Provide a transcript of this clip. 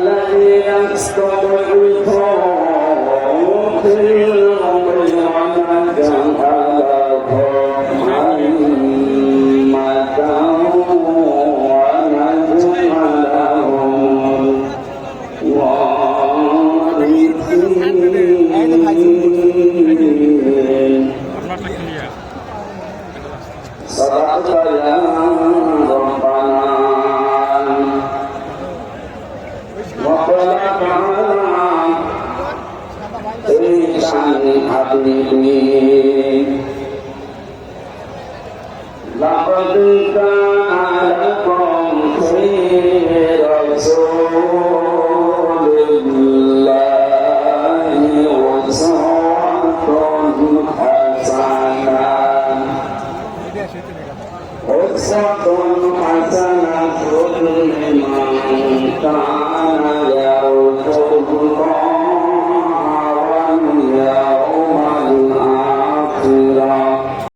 الذين استضعفوا وسقط الأنظمان وطلب في شأن حسنة حسنة لمن كان